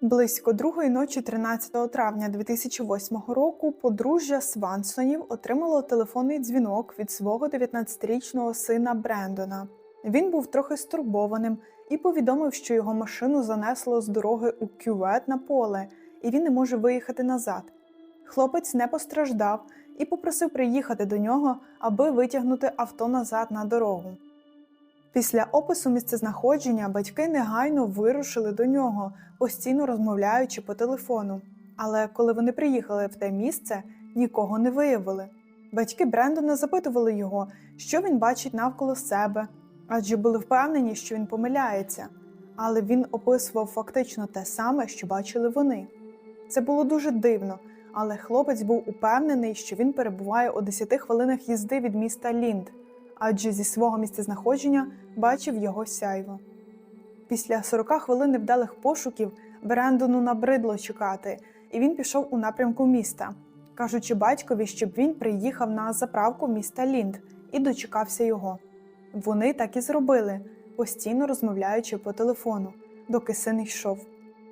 Близько другої ночі 13 травня 2008 року подружжя Свансонів отримало телефонний дзвінок від свого 19-річного сина Брендона. Він був трохи стурбованим і повідомив, що його машину занесло з дороги у кювет на поле, і він не може виїхати назад. Хлопець не постраждав і попросив приїхати до нього, аби витягнути авто назад на дорогу. Після опису місцезнаходження батьки негайно вирушили до нього, постійно розмовляючи по телефону. Але коли вони приїхали в те місце, нікого не виявили. Батьки Брендона запитували його, що він бачить навколо себе, адже були впевнені, що він помиляється. Але він описував фактично те саме, що бачили вони. Це було дуже дивно, але хлопець був упевнений, що він перебуває у 10 хвилинах їзди від міста Лінд, адже зі свого місцезнаходження бачив його сяйво. Після 40 хвилин невдалих пошуків Брендону набридло чекати, і він пішов у напрямку міста, кажучи батькові, щоб він приїхав на заправку міста Лінд і дочекався його. Вони так і зробили, постійно розмовляючи по телефону, доки син йшов.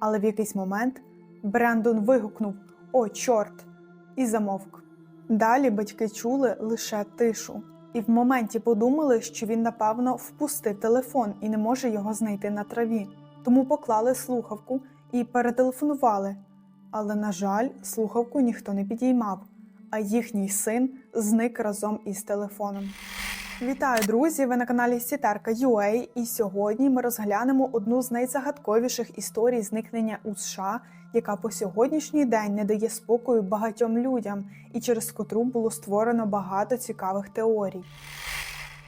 Але в якийсь момент Брендон вигукнув О, чорт! і замовк. Далі батьки чули лише тишу, і в моменті подумали, що він, напевно, впустив телефон і не може його знайти на траві. Тому поклали слухавку і перетелефонували. Але, на жаль, слухавку ніхто не підіймав, а їхній син зник разом із телефоном. Вітаю, друзі! Ви на каналі Сітерка UA, і сьогодні ми розглянемо одну з найзагадковіших історій зникнення у США, яка по сьогоднішній день не дає спокою багатьом людям і через котру було створено багато цікавих теорій.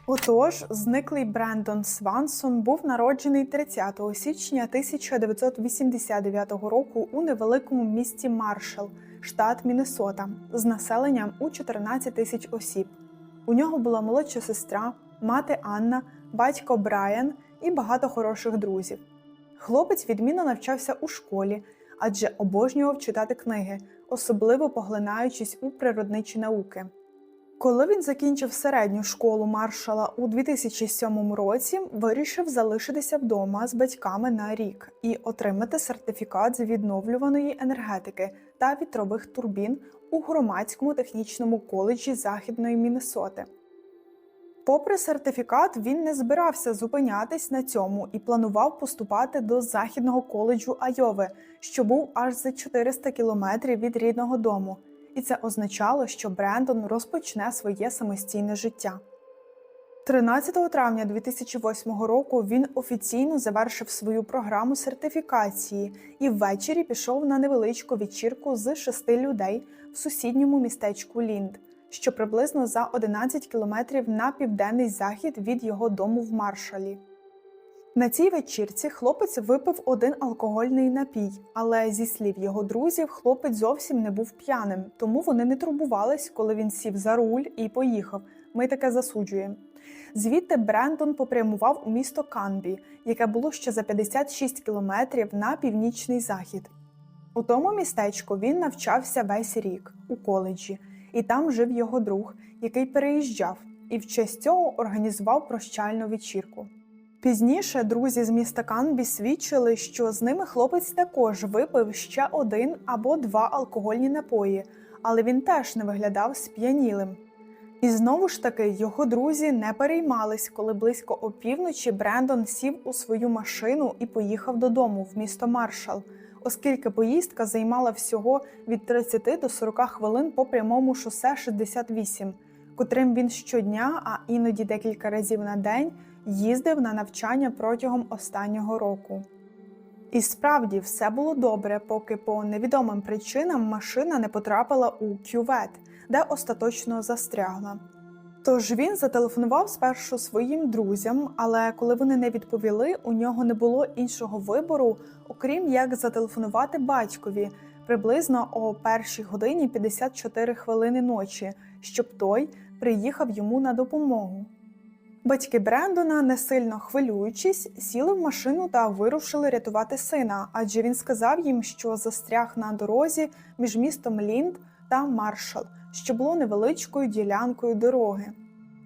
Отож, зниклий Брендон Свансон був народжений 30 січня 1989 року у невеликому місті Маршал, штат Міннесота, з населенням у 14 тисяч осіб. У нього була молодша сестра, мати Анна, батько Брайан і багато хороших друзів. Хлопець відмінно навчався у школі, адже обожнював читати книги, особливо поглинаючись у природничі науки. Коли він закінчив середню школу маршала у 2007 році, вирішив залишитися вдома з батьками на рік і отримати сертифікат з відновлюваної енергетики та вітрових турбін у громадському технічному коледжі Західної Міннесоти. Попри сертифікат, він не збирався зупинятись на цьому і планував поступати до Західного коледжу Айови, що був аж за 400 кілометрів від рідного дому, і це означало, що Брендон розпочне своє самостійне життя. 13 травня 2008 року він офіційно завершив свою програму сертифікації і ввечері пішов на невеличку вечірку з шести людей в сусідньому містечку Лінд, що приблизно за 11 кілометрів на південний захід від його дому в Маршалі. На цій вечірці хлопець випив один алкогольний напій, але зі слів його друзів, хлопець зовсім не був п'яним, тому вони не турбувались, коли він сів за руль і поїхав. Ми таке засуджуємо. Звідти Брендон попрямував у місто Канбі, яке було ще за 56 кілометрів на північний захід. У тому містечку він навчався весь рік у коледжі, і там жив його друг, який переїжджав, і в честь цього організував прощальну вечірку. Пізніше друзі з міста Канбі свідчили, що з ними хлопець також випив ще один або два алкогольні напої, але він теж не виглядав сп'янілим. І знову ж таки його друзі не переймались, коли близько опівночі Брендон сів у свою машину і поїхав додому в місто Маршал, оскільки поїздка займала всього від 30 до 40 хвилин по прямому шосе 68, котрим він щодня, а іноді декілька разів на день, їздив на навчання протягом останнього року. І справді все було добре, поки по невідомим причинам машина не потрапила у кювет, де остаточно застрягла. Тож він зателефонував спершу своїм друзям, але коли вони не відповіли, у нього не було іншого вибору, окрім як зателефонувати батькові приблизно о першій годині 54 хвилини ночі, щоб той приїхав йому на допомогу. Батьки Брендона, не сильно хвилюючись, сіли в машину та вирушили рятувати сина, адже він сказав їм, що застряг на дорозі між містом Лінд та Маршал, що було невеличкою ділянкою дороги.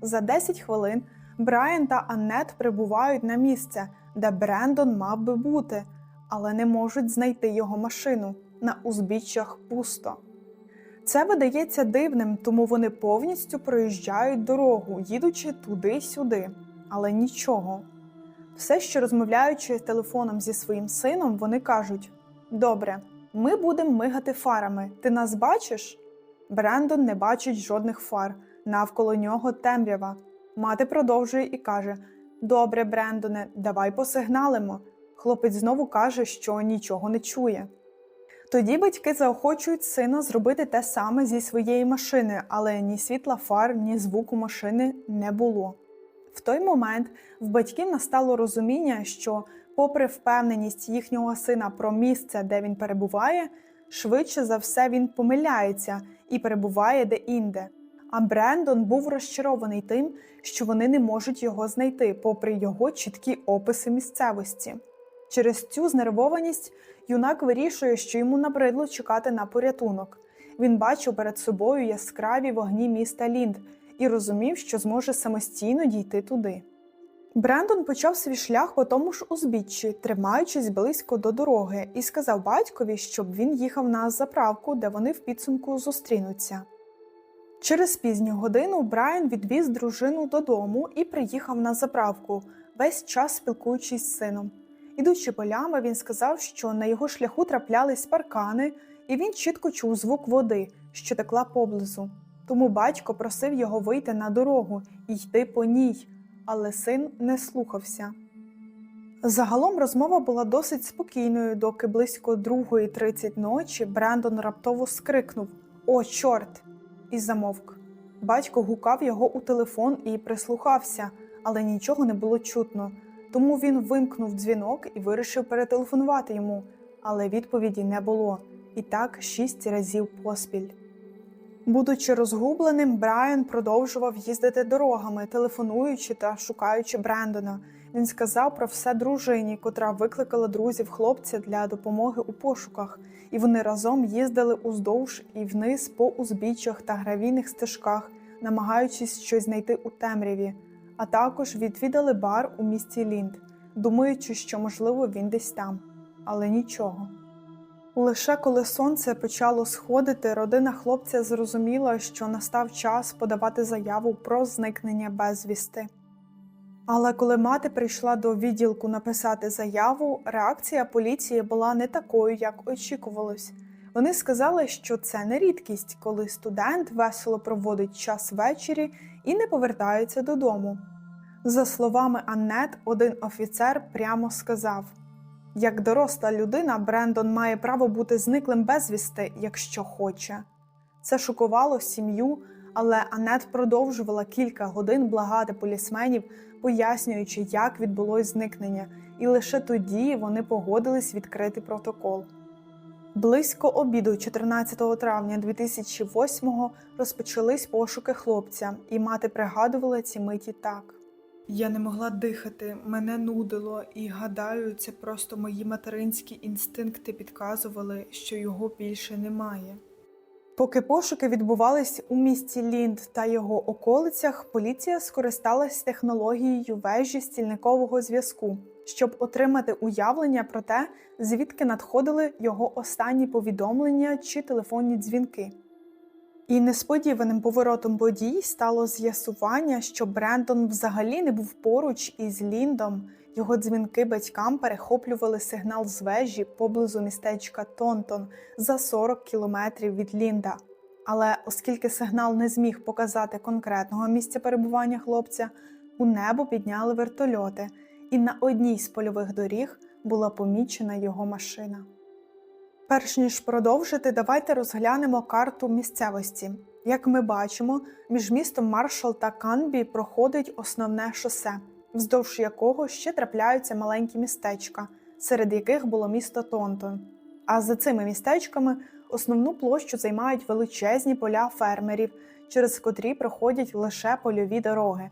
За 10 хвилин Брайан та Аннет прибувають на місце, де Брендон мав би бути, але не можуть знайти його машину. На узбіччях пусто. Це видається дивним, тому вони повністю проїжджають дорогу, їдучи туди-сюди, але нічого. Все, що розмовляючи телефоном зі своїм сином, вони кажуть: Добре, ми будемо мигати фарами. Ти нас бачиш? Брендон не бачить жодних фар. Навколо нього темрява. Мати продовжує і каже: Добре, Брендоне, давай посигналимо. Хлопець знову каже, що нічого не чує. Тоді батьки заохочують сина зробити те саме зі своєї машини, але ні світла фар, ні звуку машини не було. В той момент в батьків настало розуміння, що, попри впевненість їхнього сина про місце, де він перебуває, швидше за все він помиляється і перебуває де-інде. А Брендон був розчарований тим, що вони не можуть його знайти, попри його чіткі описи місцевості. Через цю знервованість юнак вирішує, що йому набридло чекати на порятунок. Він бачив перед собою яскраві вогні міста Лінд і розумів, що зможе самостійно дійти туди. Брендон почав свій шлях по тому ж узбіччі, тримаючись близько до дороги, і сказав батькові, щоб він їхав на заправку, де вони в підсумку зустрінуться. Через пізню годину Брайан відвіз дружину додому і приїхав на заправку, весь час спілкуючись з сином. Ідучи полями, він сказав, що на його шляху траплялись паркани, і він чітко чув звук води, що текла поблизу. Тому батько просив його вийти на дорогу і йти по ній, але син не слухався. Загалом розмова була досить спокійною, доки близько 2.30 ночі Брендон раптово скрикнув О, чорт! і замовк. Батько гукав його у телефон і прислухався, але нічого не було чутно. Тому він вимкнув дзвінок і вирішив перетелефонувати йому, але відповіді не було. І так шість разів поспіль. Будучи розгубленим, Брайан продовжував їздити дорогами, телефонуючи та шукаючи Брендона. Він сказав про все дружині, котра викликала друзів хлопця для допомоги у пошуках, і вони разом їздили уздовж і вниз по узбіччях та гравійних стежках, намагаючись щось знайти у темряві, а також відвідали бар у місті Лінд, думаючи, що можливо він десь там, але нічого. Лише коли сонце почало сходити, родина хлопця зрозуміла, що настав час подавати заяву про зникнення безвісти. Але коли мати прийшла до відділку написати заяву, реакція поліції була не такою, як очікувалось. Вони сказали, що це не рідкість, коли студент весело проводить час ввечері і не повертається додому. За словами Аннет, один офіцер прямо сказав: як доросла людина, Брендон має право бути зниклим безвісти, якщо хоче. Це шокувало сім'ю, але Анет продовжувала кілька годин благати полісменів, пояснюючи, як відбулось зникнення, і лише тоді вони погодились відкрити протокол. Близько обіду 14 травня 2008-го розпочались пошуки хлопця, і мати пригадувала ці миті так. Я не могла дихати, мене нудило, і гадаю, це просто мої материнські інстинкти підказували, що його більше немає. Поки пошуки відбувались у місті Лінд та його околицях, поліція скористалась технологією вежі стільникового зв'язку, щоб отримати уявлення про те, звідки надходили його останні повідомлення чи телефонні дзвінки. І несподіваним поворотом подій стало з'ясування, що Брендон взагалі не був поруч із Ліндом. Його дзвінки батькам перехоплювали сигнал з вежі поблизу містечка Тонтон за 40 кілометрів від Лінда. Але оскільки сигнал не зміг показати конкретного місця перебування хлопця, у небо підняли вертольоти, і на одній з польових доріг була помічена його машина. Перш ніж продовжити, давайте розглянемо карту місцевості. Як ми бачимо, між містом Маршал та Канбі проходить основне шосе, вздовж якого ще трапляються маленькі містечка, серед яких було місто Тонтон. А за цими містечками основну площу займають величезні поля фермерів, через котрі проходять лише польові дороги.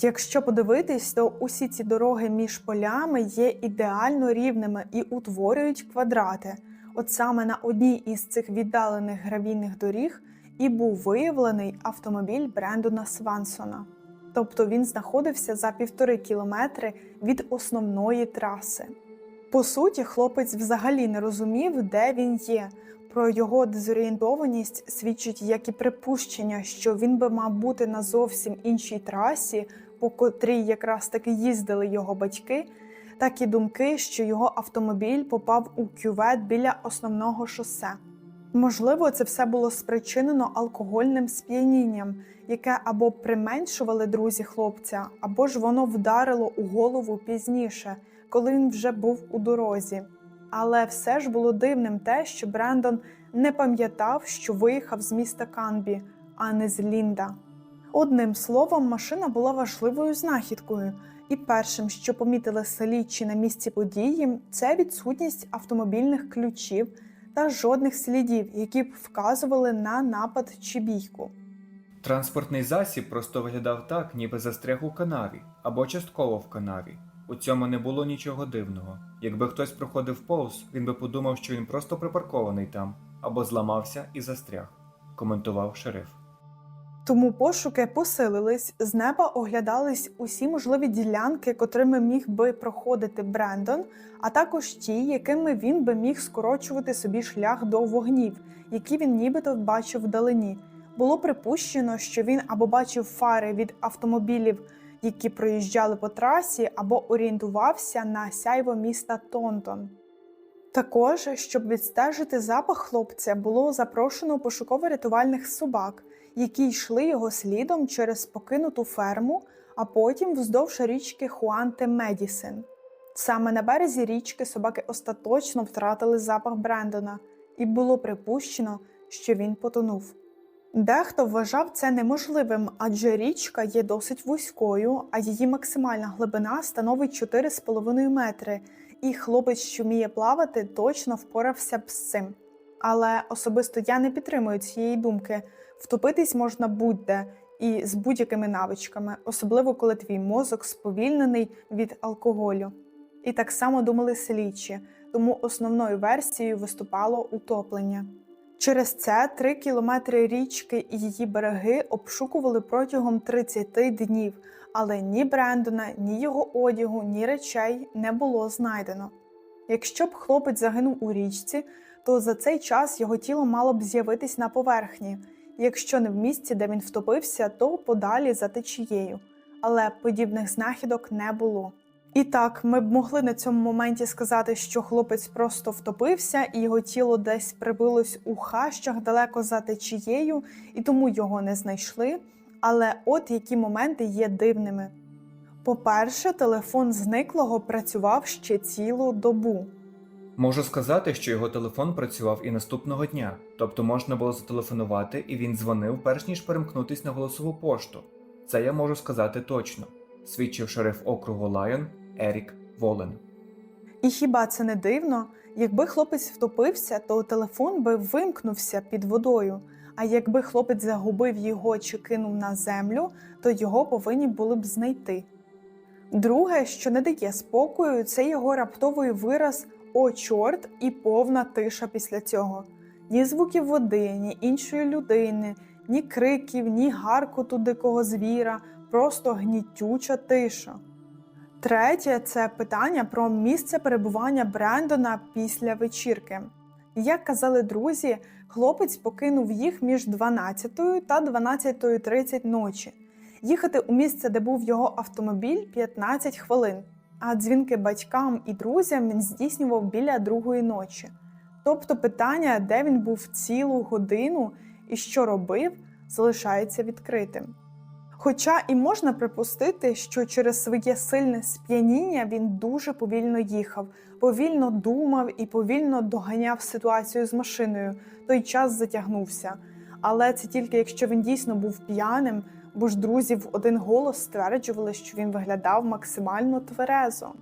Якщо подивитись, то усі ці дороги між полями є ідеально рівними і утворюють квадрати. От саме на одній із цих віддалених гравійних доріг і був виявлений автомобіль Брендона Свансона. Тобто він знаходився за півтори кілометри від основної траси. По суті, хлопець взагалі не розумів, де він є. Про його дезорієнтованість свідчить як і припущення, що він би мав бути на зовсім іншій трасі, по котрій якраз таки їздили його батьки, так і думки, що його автомобіль попав у кювет біля основного шосе. Можливо, це все було спричинено алкогольним сп'янінням, яке або применшували друзі хлопця, або ж воно вдарило у голову пізніше, коли він вже був у дорозі. Але все ж було дивним те, що Брендон не пам'ятав, що виїхав з міста Канбі, а не з Лінда. Одним словом, машина була важливою знахідкою, і першим, що помітили слідчі на місці події, це відсутність автомобільних ключів та жодних слідів, які б вказували на напад чи бійку. Транспортний засіб просто виглядав так, ніби застряг у канаві або частково в канаві. У цьому не було нічого дивного. Якби хтось проходив повз, він би подумав, що він просто припаркований там або зламався і застряг, коментував шериф. Тому пошуки посилились, з неба оглядались усі можливі ділянки, котрими міг би проходити Брендон, а також ті, якими він би міг скорочувати собі шлях до вогнів, які він нібито бачив вдалині. Було припущено, що він або бачив фари від автомобілів, які проїжджали по трасі, або орієнтувався на сяйво міста Тонтон. Також, щоб відстежити запах хлопця, було запрошено пошуково-рятувальних собак, які йшли його слідом через покинуту ферму, а потім вздовж річки Хуанте Медісин. Саме на березі річки собаки остаточно втратили запах Брендона, і було припущено, що він потонув. Дехто вважав це неможливим, адже річка є досить вузькою, а її максимальна глибина становить 4,5 метри, і хлопець, що вміє плавати, точно впорався б з цим. Але особисто я не підтримую цієї думки. Втопитись можна будь-де і з будь-якими навичками, особливо коли твій мозок сповільнений від алкоголю. І так само думали слідчі, тому основною версією виступало утоплення. Через це три кілометри річки і її береги обшукували протягом 30 днів, але ні Брендона, ні його одягу, ні речей не було знайдено. Якщо б хлопець загинув у річці, то за цей час його тіло мало б з'явитись на поверхні, якщо не в місці, де він втопився, то подалі за течією. Але подібних знахідок не було. І так, ми б могли на цьому моменті сказати, що хлопець просто втопився, і його тіло десь прибилось у хащах далеко за течією, і тому його не знайшли. Але от які моменти є дивними. По-перше, телефон зниклого працював ще цілу добу. Можу сказати, що його телефон працював і наступного дня, тобто можна було зателефонувати, і він дзвонив, перш ніж перемкнутись на голосову пошту. Це я можу сказати точно, свідчив шериф округу Лайон Ерік Волен. І хіба це не дивно? Якби хлопець втопився, то телефон би вимкнувся під водою. А якби хлопець загубив його чи кинув на землю, то його повинні були б знайти. Друге, що не дає спокою, це його раптовий вираз О, чорт і повна тиша після цього. Ні звуків води, ні іншої людини, ні криків, ні гаркоту дикого звіра, просто гнітюча тиша. Третє це питання про місце перебування Брендона після вечірки. Як казали друзі, хлопець покинув їх між 12 та 12.30 ночі. Їхати у місце, де був його автомобіль, 15 хвилин, а дзвінки батькам і друзям він здійснював біля другої ночі. Тобто питання, де він був цілу годину і що робив, залишається відкритим. Хоча і можна припустити, що через своє сильне сп'яніння він дуже повільно їхав, повільно думав і повільно доганяв ситуацію з машиною, той час затягнувся. Але це тільки якщо він дійсно був п'яним, бо ж друзі в один голос стверджували, що він виглядав максимально тверезо.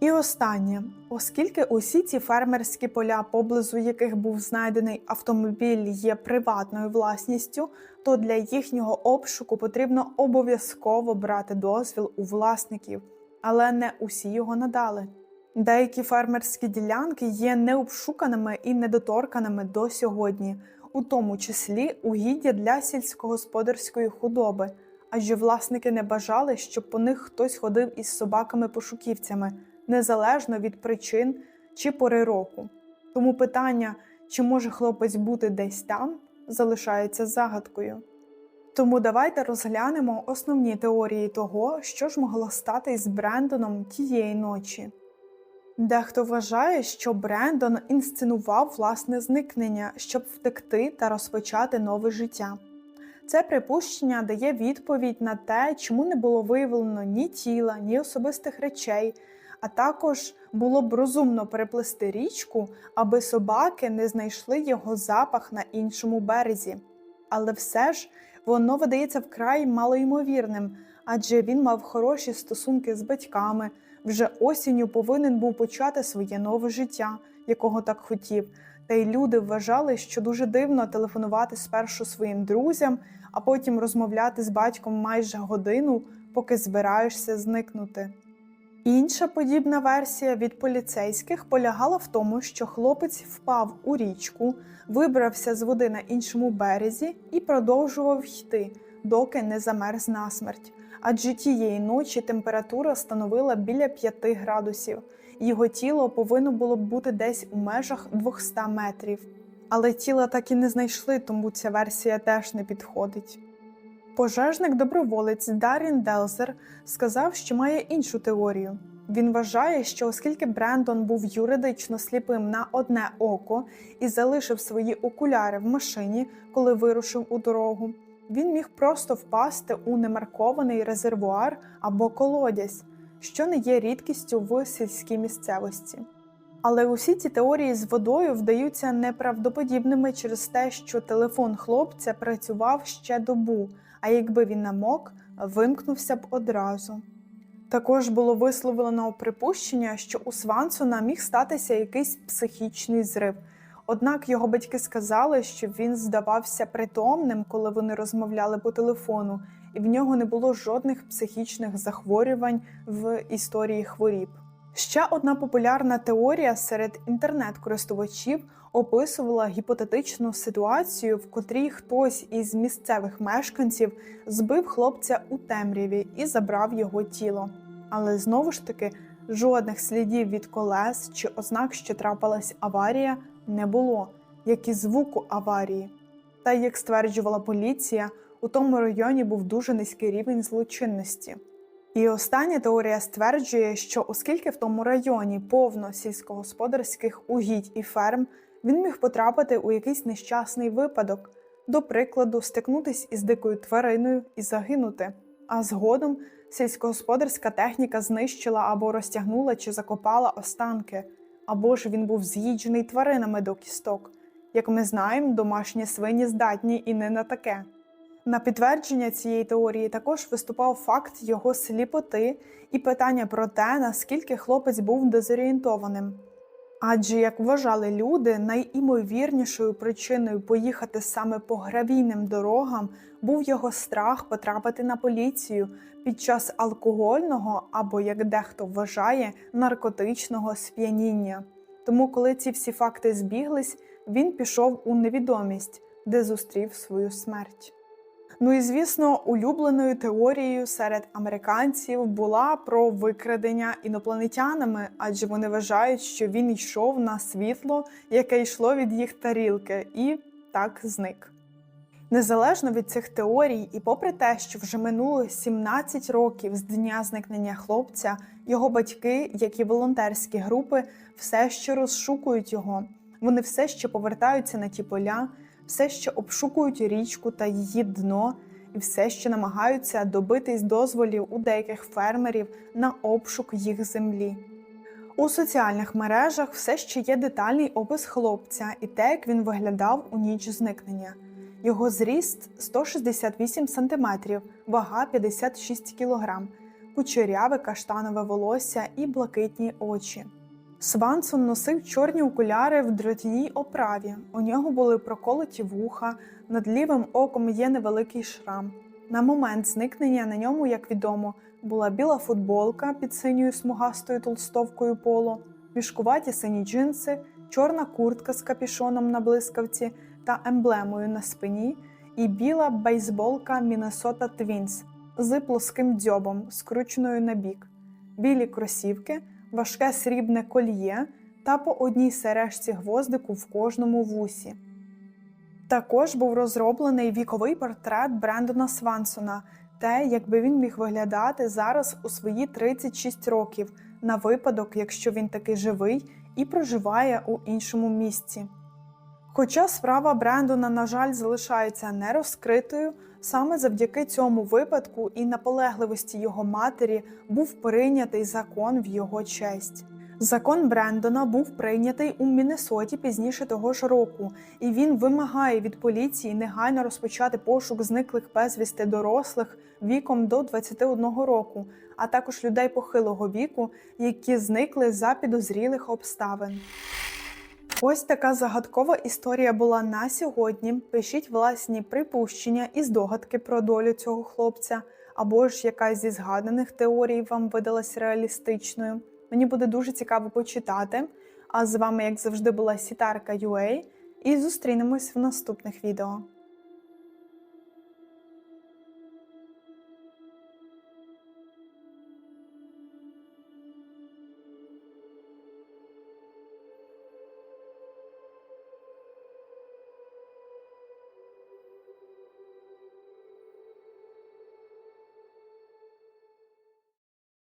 І останнє, оскільки усі ці фермерські поля, поблизу яких був знайдений автомобіль, є приватною власністю, то для їхнього обшуку потрібно обов'язково брати дозвіл у власників, але не усі його надали. Деякі фермерські ділянки є необшуканими і недоторканими до сьогодні, у тому числі угіддя для сільськогосподарської худоби, адже власники не бажали, щоб по них хтось ходив із собаками-пошуківцями незалежно від причин чи пори року. Тому питання, чи може хлопець бути десь там, залишається загадкою. Тому давайте розглянемо основні теорії того, що ж могло стати з Брендоном тієї ночі. Дехто вважає, що Брендон інсценував власне зникнення, щоб втекти та розпочати нове життя. Це припущення дає відповідь на те, чому не було виявлено ні тіла, ні особистих речей, а також було б розумно переплисти річку, аби собаки не знайшли його запах на іншому березі. Але все ж воно видається вкрай малоймовірним, адже він мав хороші стосунки з батьками, вже осінню повинен був почати своє нове життя, якого так хотів. Та й люди вважали, що дуже дивно телефонувати спершу своїм друзям, а потім розмовляти з батьком майже годину, поки збираєшся зникнути. Інша подібна версія від поліцейських полягала в тому, що хлопець впав у річку, вибрався з води на іншому березі і продовжував йти, доки не замерз насмерть. Адже тієї ночі температура становила біля 5 градусів. Його тіло повинно було б бути десь у межах 200 метрів. Але тіла так і не знайшли, тому ця версія теж не підходить. Пожежник-доброволець Дарін Делзер сказав, що має іншу теорію. Він вважає, що оскільки Брендон був юридично сліпим на одне око і залишив свої окуляри в машині, коли вирушив у дорогу, він міг просто впасти у немаркований резервуар або колодязь, що не є рідкістю в сільській місцевості. Але усі ці теорії з водою вдаються неправдоподібними через те, що телефон хлопця працював ще добу, а якби він намок, вимкнувся б одразу. Також було висловлено припущення, що у Свансона міг статися якийсь психічний зрив. Однак його батьки сказали, що він здавався притомним, коли вони розмовляли по телефону, і в нього не було жодних психічних захворювань в історії хворіб. Ще одна популярна теорія серед інтернет-користувачів описувала гіпотетичну ситуацію, в котрій хтось із місцевих мешканців збив хлопця у темряві і забрав його тіло. Але знову ж таки жодних слідів від колес чи ознак, що трапилась аварія, не було, як і звуку аварії. Та як стверджувала поліція, у тому районі був дуже низький рівень злочинності. І остання теорія стверджує, що оскільки в тому районі повно сільськогосподарських угідь і ферм, він міг потрапити у якийсь нещасний випадок, до прикладу, стикнутись із дикою твариною і загинути. А згодом сільськогосподарська техніка знищила або розтягнула чи закопала останки, або ж він був з'їджений тваринами до кісток. Як ми знаємо, домашні свині здатні і не на таке. На підтвердження цієї теорії також виступав факт його сліпоти і питання про те, наскільки хлопець був дезорієнтованим. Адже, як вважали люди, найімовірнішою причиною поїхати саме по гравійним дорогам був його страх потрапити на поліцію під час алкогольного або, як дехто вважає, наркотичного сп'яніння. Тому, коли ці всі факти збіглись, він пішов у невідомість, де зустрів свою смерть. Ну і звісно, улюбленою теорією серед американців була про викрадення інопланетянами, адже вони вважають, що він йшов на світло, яке йшло від їх тарілки, і так зник. Незалежно від цих теорій, і попри те, що вже минуло 17 років з дня зникнення хлопця, його батьки, як і волонтерські групи, все ще розшукують його. Вони все ще повертаються на ті поля, все ще обшукують річку та її дно, і все ще намагаються добитись дозволів у деяких фермерів на обшук їх землі. У соціальних мережах все ще є детальний опис хлопця і те, як він виглядав у ніч зникнення. Його зріст 168 см, вага 56 кг, кучеряве каштанове волосся і блакитні очі. Свансон носив чорні окуляри в дротяній оправі. У нього були проколоті вуха, над лівим оком є невеликий шрам. На момент зникнення на ньому, як відомо, була біла футболка під синьою смугастою толстовкою поло, мішкуваті сині джинси, чорна куртка з капішоном на блискавці та емблемою на спині, і біла бейсболка Міннесота Твінс з плоским дзьобом, скрученою на бік, білі кросівки, важке срібне кольє та по одній сережці гвоздику в кожному вусі. Також був розроблений віковий портрет Брендона Свансона, те, як би він міг виглядати зараз у свої 36 років, на випадок, якщо він таки живий і проживає у іншому місці. Хоча справа Брендона, на жаль, залишається нерозкритою, саме завдяки цьому випадку і наполегливості його матері був прийнятий закон в його честь. Закон Брендона був прийнятий у Міннесоті пізніше того ж року, і він вимагає від поліції негайно розпочати пошук зниклих безвісти дорослих віком до 21 року, а також людей похилого віку, які зникли за підозрілих обставин. Ось така загадкова історія була на сьогодні. Пишіть власні припущення і здогадки про долю цього хлопця, або ж якась зі згаданих теорій вам видалась реалістичною. Мені буде дуже цікаво почитати. А з вами, як завжди, була Сітарка UA, і зустрінемось в наступних відео.